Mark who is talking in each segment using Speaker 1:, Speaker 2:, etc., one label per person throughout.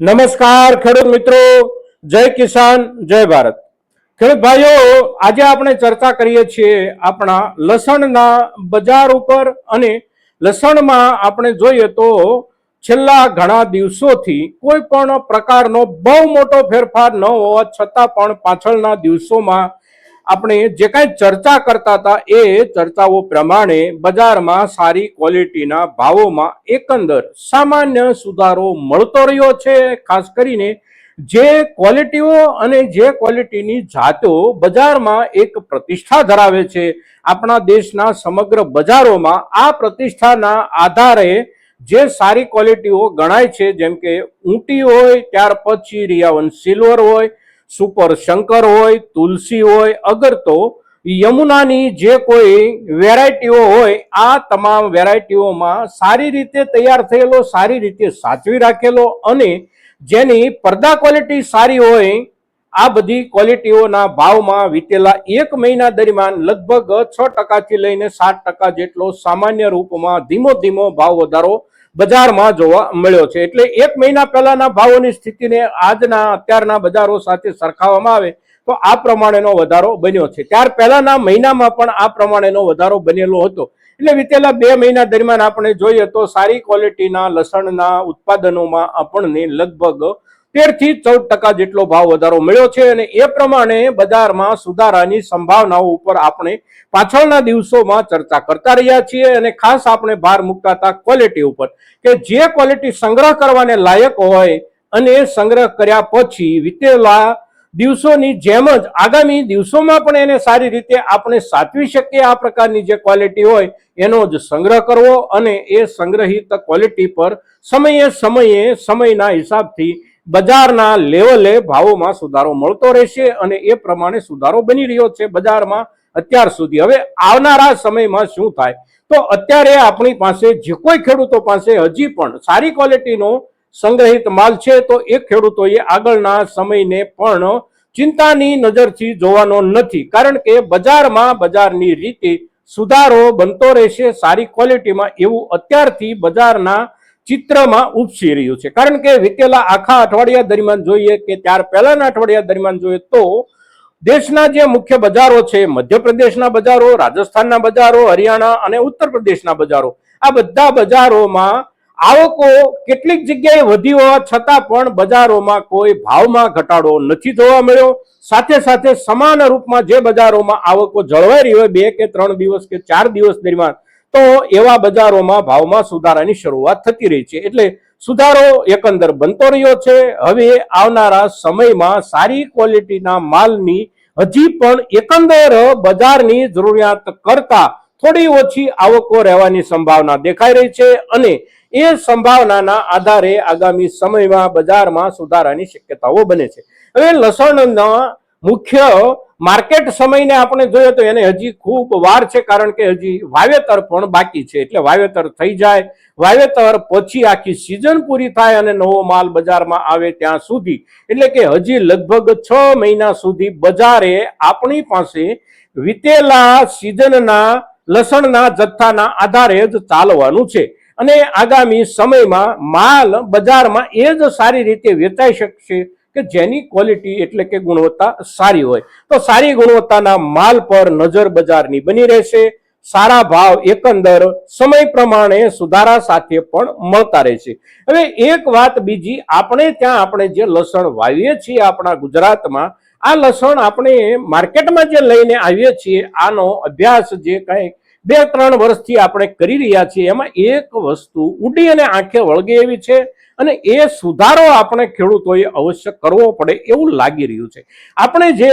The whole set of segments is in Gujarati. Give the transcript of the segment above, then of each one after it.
Speaker 1: નમસ્કાર, ખેડૂત મિત્રો. જય કિસાન, જય ભારત. ખેડૂત ભાઈઓ, આજે આપણે ચર્ચા કરીએ છીએ આપણા લસણના બજાર ઉપર અને લસણમાં આપણે જોઈએ તો છેલ્લા ઘણા દિવસોથી કોઈ પણ પ્રકારનો બહુ મોટો ફેરફાર ન હોવા છતાં પણ પાછળના દિવસોમાં આપણે જે કાંઈ ચર્ચા કરતા હતા એ ચર્ચાઓ પ્રમાણે બજારમાં સારી ક્વોલિટીના ભાવોમાં એકંદર સામાન્ય સુધારો મળતો રહ્યો છે. ખાસ કરીને જે ક્વોલિટીઓ અને જે ક્વોલિટીની જાતો બજારમાં એક પ્રતિષ્ઠા ધરાવે છે. આપણા દેશના સમગ્ર બજારોમાં આ પ્રતિષ્ઠાના આધારે જે સારી ક્વોલિટીઓ ગણાય છે, જેમ કે ઊંટી હોય, ત્યાર પછી રિયાવન સિલ્વર હોય સુપર શંકર હોય, તુલસી હોય, અગર તો યમુનાની જે કોઈ વેરાયટીઓ હોય, આ તમામ વેરાયટીઓમાં સારી રીતે તૈયાર થયેલો, સારી રીતે સાચવી રાખેલો અને જેની પડદા ક્વોલિટી સારી હોય, આ બધી ક્વોલિટીઓના ભાવમાં વીતેલા એક મહિના દરમિયાન લગભગ છ ટકાથી લઈને સાત ટકા જેટલો સામાન્ય રૂપમાં ધીમો ધીમો ભાવ વધારો બજારમાં જોવા મળ્યો છે. એટલે એક મહિના પહેલાના ભાવોની સ્થિતિને આજના અત્યારના બજારો સાથે સરખાવવામાં આવે તો આ પ્રમાણેનો વધારો બન્યો છે. ત્યાર પહેલાના મહિનામાં પણ આ પ્રમાણેનો વધારો બનેલો હતો. એટલે વિતેલા બે મહિના દરમિયાન આપણે જોઈએ તો સારી ક્વોલિટીના લસણના ઉત્પાદનોમાં આપણને લગભગ તેરથી ચૌદ ટકા જેટલો ભાવ વધારો મળ્યો છે અને એ પ્રમાણે બજારમાં સુધારાની સંભાવનાઓ ઉપર આપણે પાછળના દિવસોમાં ચર્ચા કરતા રહ્યા છીએ અને ખાસ આપણે ભાર મૂકતા હતા ક્વોલિટી ઉપર કે જે ક્વોલિટી સંગ્રહ કરવાને લાયક હોય અને સંગ્રહ કર્યા પછી વીતેલા દિવસોની જેમ જ આગામી દિવસોમાં પણ એને સારી રીતે આપણે સાચવી શકીએ આ પ્રકારની જે ક્વોલિટી હોય એનો જ સંગ્રહ કરવો અને એ સંગ્રહિત ક્વોલિટી પર સમયે સમયે, સમયના હિસાબથી બજારના લેવલે ભાવોમાં સુધારો મળતો રહેશે અને એ પ્રમાણે સુધારો બની રહ્યો છે બજારમાં અત્યાર સુધી. હવે આવનારા સમયમાં શું થાય? તો અત્યારે આપણી પાસે જે કોઈ ખેડૂતો પાસે હજી પણ સારી ક્વોલિટીનો સંગ્રહિત માલ છે, તો એ ખેડૂતોએ આગળના સમયને પણ ચિંતાની નજરથી જોવાનો નથી. કારણ કે બજારમાં બજારની રીતે સુધારો બનતો રહેશે, સારી ક્વોલિટીમાં એવું અત્યારથી બજારના ચિત્રમાં ઉપસી રહ્યું છે. કારણ કે વીતેલા આખા અઠવાડિયા દરમિયાન જોઈએ કે ત્યાર પહેલાના અઠવાડિયા દરમિયાન જોઈએ તો દેશના જે મુખ્ય બજારો છે, મધ્યપ્રદેશના બજારો, રાજસ્થાનના બજારો, હરિયાણા અને ઉત્તર પ્રદેશના બજારો, આ બધા બજારોમાં આવકો કેટલીક જગ્યાએ વધી હોવા છતાં પણ બજારોમાં કોઈ ભાવમાં ઘટાડો નથી જોવા મળ્યો. સાથે સાથે સમાન રૂપમાં જે બજારોમાં આવકો જળવાઈ રહી હોય બે કે ત્રણ દિવસ કે ચાર દિવસ દરમિયાન તો એવા બજારોમાં ભાવમાં સુધારાની શરૂઆત થતી રહી છે. એટલે સુધારો એકંદર બનતો રહ્યો છે. હવે આવનારા સમયમાં સારી ક્વોલિટીના માલની હજી પણ એકંદર બજારની જરૂરિયાત કરતા થોડી ઓછી આવકો રહેવાની સંભાવના દેખાઈ રહી છે અને એ સંભાવનાના આધારે આગામી સમયમાં બજારમાં સુધારાની શક્યતાઓ બને છે. હવે લસણના મુખ્ય માર્કેટ સમયને આપણે જોઈએ તો એને હજી ખૂબ વાર છે, કારણ કે હજી વાવેતર પણ બાકી છે. એટલે વાવેતર થઈ જાય, વાવેતર પછી આખી સિઝન પૂરી થાય અને નવો માલ બજારમાં આવે ત્યાં સુધી. એટલે કે હજી લગભગ છ મહિના સુધી બજારે આપણી પાસે વીતેલા સિઝનના લસણના, જથ્થાના આધારે જ ચાલવાનું છે. અને આગામી સમયમાં માલ બજારમાં એ જ સારી રીતે વેચાઈ શકશે કે જેની ક્વોલિટી એટલે કે ગુણવત્તા સારી હોય. તો સારી ગુણવત્તાના માલ પર નજર બજારની બની રહેશે. સારા ભાવ એકંદર સમય પ્રમાણે સુધારા સાથે પણ મળતા રહેશે. હવે એક વાત બીજી, આપણે ત્યાં આપણે જે લસણ વાવીએ છીએ આપણા ગુજરાતમાં, આ લસણ આપણે માર્કેટમાં જે લઈને આવીએ છીએ, આનો અભ્યાસ જે કંઈ બે ત્રણ વર્ષથી આપણે કરી રહ્યા છીએ, એમાં એક વસ્તુ ઉડી અને આંખે વળગે એવી છે. અને એ સુધારો આપણે ખેડૂતોએ અવશ્ય કરવો પડે એવું લાગી રહ્યું છે. આપણે જે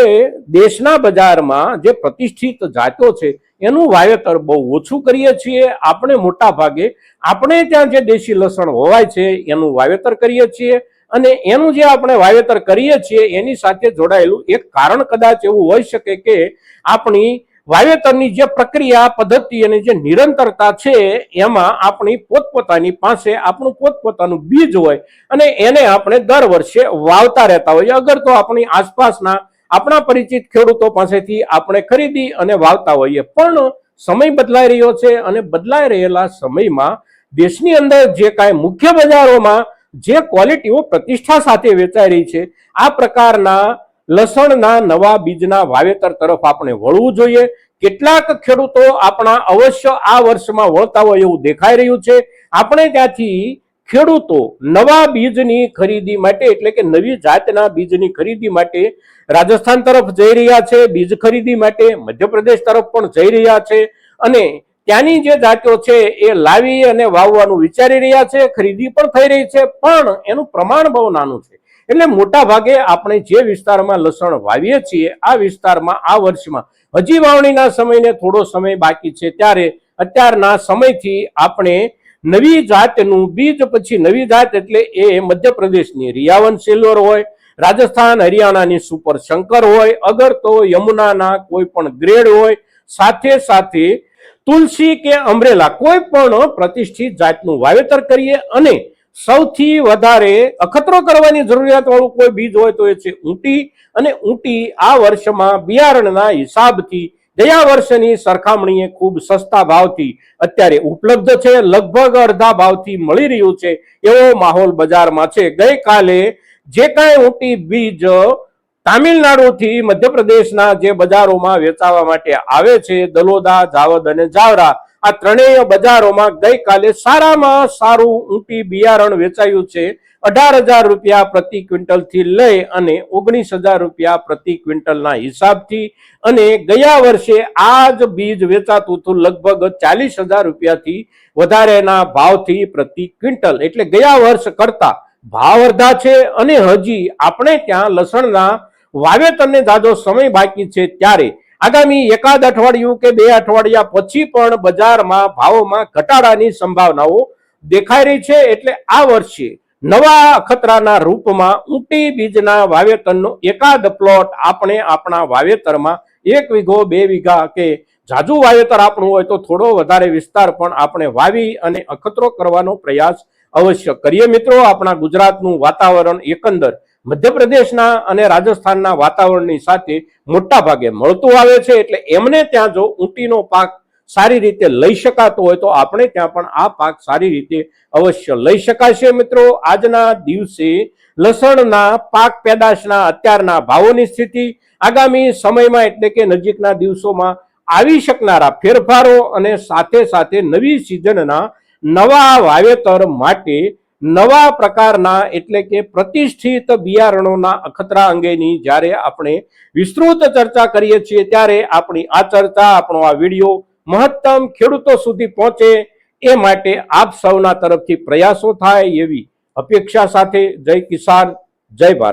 Speaker 1: દેશના બજારમાં જે પ્રતિષ્ઠિત જાતો છે, એનું વાવેતર બહુ ઓછું કરીએ છીએ, આપણે મોટા ભાગે આપણે ત્યાં જે દેશી લસણ હોવાય છે, એનું વાવેતર કરીએ છીએ અને એનું જે આપણે વાવેતર કરીએ છીએ, એની સાથે જોડાયેલું એક કારણ કદાચ એવું હોઈ શકે કે આપણી વાવેતરની જે પ્રક્રિયા, પદ્ધતિ અને જે નિરંતરતા છે, એમાં આપણી પોતપોતાની પાસે આપણું પોતપોતાનું બીજ હોય અને એને આપણે દર વર્ષે વાવતા રહેતા હોઈએ. અગર તો આપણી આસપાસના, આપણા પરિચિત ખેડૂતો પાસેથી આપણે ખરીદી અને વાવતા હોઈએ. પણ સમય બદલાઈ રહ્યો છે અને બદલાઈ રહેલા સમયમાં દેશની અંદર જે કાંઈ મુખ્ય બજારોમાં જે ક્વોલિટીઓ પ્રતિષ્ઠા સાથે વેચાઈ રહી છે, આ પ્રકારના લસણના નવા બીજના વાવેતર તરફ આપણે વળવું જોઈએ. કેટલાક ખેડૂતો આપણા અવશ્ય આ વર્ષમાં વળતા હોય એવું દેખાઈ રહ્યું છે. આપણે ત્યાંથી ખેડૂતો નવા બીજની ખરીદી માટે, એટલે કે નવી જાતના બીજની ખરીદી માટે રાજસ્થાન તરફ જઈ રહ્યા છે, બીજ ખરીદી માટે મધ્યપ્રદેશ તરફ પણ જઈ રહ્યા છે. અને ત્યાંની જે જાતો છે એ લાવી અને વાવવાનું વિચારી રહ્યા છે, ખરીદી પણ થઈ રહી છે, પણ એનું પ્રમાણ બહુ નાનું છે. એટલે મોટા ભાગે આપણે જે વિસ્તારમાં લસણ વાવીએ છીએ, આ વિસ્તારમાં આ વર્ષમાં હજી વાવણીના સમયને થોડો સમય બાકી છે, ત્યારે અત્યારના સમયથી આપણે નવી જાતનું બીજ પછી નવી જાત એટલે એ મધ્યપ્રદેશની રિયાવન સિલ્વર હોય, રાજસ્થાન હરિયાણાની સુપર શંકર હોય, અગર તો યમુનાના કોઈ પણ ગ્રેડ હોય, સાથે સાથે તુલસી કે અમરેલા કોઈ પણ પ્રતિષ્ઠિત જાતનું વાવેતર કરીએ અને સૌથી વધારે અખતરો કરવાની જરૂરિયાત વાળું કોઈ બીજ હોય તો એ છે ઊંટી. અને ઊંટી આ વર્ષમાં બિયારણના હિસાબથી ગયા વર્ષની સરખામણીએ ખૂબ સસ્તા ભાવથી અત્યારે ઉપલબ્ધ છે. લગભગ અડધા ભાવથી મળી રહ્યું છે એવો માહોલ બજારમાં છે. ગઈકાલે જે કાંઈ ઊંટી બીજ તામિલનાડુથી મધ્યપ્રદેશના જે બજારોમાં વેચાવા માટે આવે છે, દલોદા, જાવદ અને જાવરા આ ત્રણેય બજારોમાં ગઈકાલે સારામાં સારું ઊંટી બિયારણ વેચાયું છે. અઢાર હજાર રૂપિયા પ્રતિ ક્વિન્ટલથી લઈ અને ઓગણીસ હજાર રૂપિયા પ્રતિ ક્વિન્ટલના હિસાબથી. અને ગયા વર્ષે આ જ બીજ વેચાતું હતું લગભગ ચાલીસ હજાર રૂપિયાથી વધારેના ભાવથી પ્રતિ ક્વિન્ટલ. એટલે ગયા વર્ષ કરતા ભાવ અર્ધા છે અને હજી આપણે ત્યાં લસણના વાવેતરને જાજો સમય બાકી છે ત્યારે આગામી એકાદ અઠવાડિયું કે બે અઠવાડિયા પછી પણ બજારમાં ભાવોમાં ઘટાડાની સંભાવનાઓ દેખાઈ રહી છે એટલે આ વર્ષે નવા અખતરાના રૂપમાં ઊંટી બીજના વાવેતરનો એકાદ પ્લોટ આપણે આપણા વાવેતરમાં એક વીઘો, બે વીઘા કે જાજુ વાવેતર આપણું હોય તો થોડો વધારે વિસ્તાર પણ આપણે વાવી અને અખતરો કરવાનો પ્રયાસ અવશ્ય કરીએ. મિત્રો, આપણા ગુજરાતનું વાતાવરણ એકંદર મધ્યપ્રદેશના અને રાજસ્થાનના વાતાવરણની સાથે મોટા ભાગે મળતું આવે છે, એટલે એમને ત્યાં જો ઊંટીનો પાક સારી રીતે લઈ શકાતો હોય, તો આપણે ત્યાં પણ આ પાક સારી રીતે અવશ્ય લઈ શકાશે. મિત્રો, આજના દિવસે લસણના પાક પેદાશના અત્યારના ભાવોની સ્થિતિ આગામી સમયમાં એટલે કે નજીકના દિવસોમાં આવી શકનારા ફેરફારો અને સાથે સાથે નવી સિઝનના નવા વાવેતર માટે નવા પ્રકારના એટલે કે પ્રતિષ્ઠિત બિયારણોના અખતરા અંગેની જ્યારે આપણે વિસ્તૃત ચર્ચા કરીએ છીએ ત્યારે આપણી આ ચર્ચા, આપણો આ વીડિયો મહત્તમ ખેડૂતો સુધી પહોંચે એ માટે આપ સૌના તરફથી પ્રયાસો થાય એવી અપેક્ષા સાથે જય કિસાન, જય ભારત.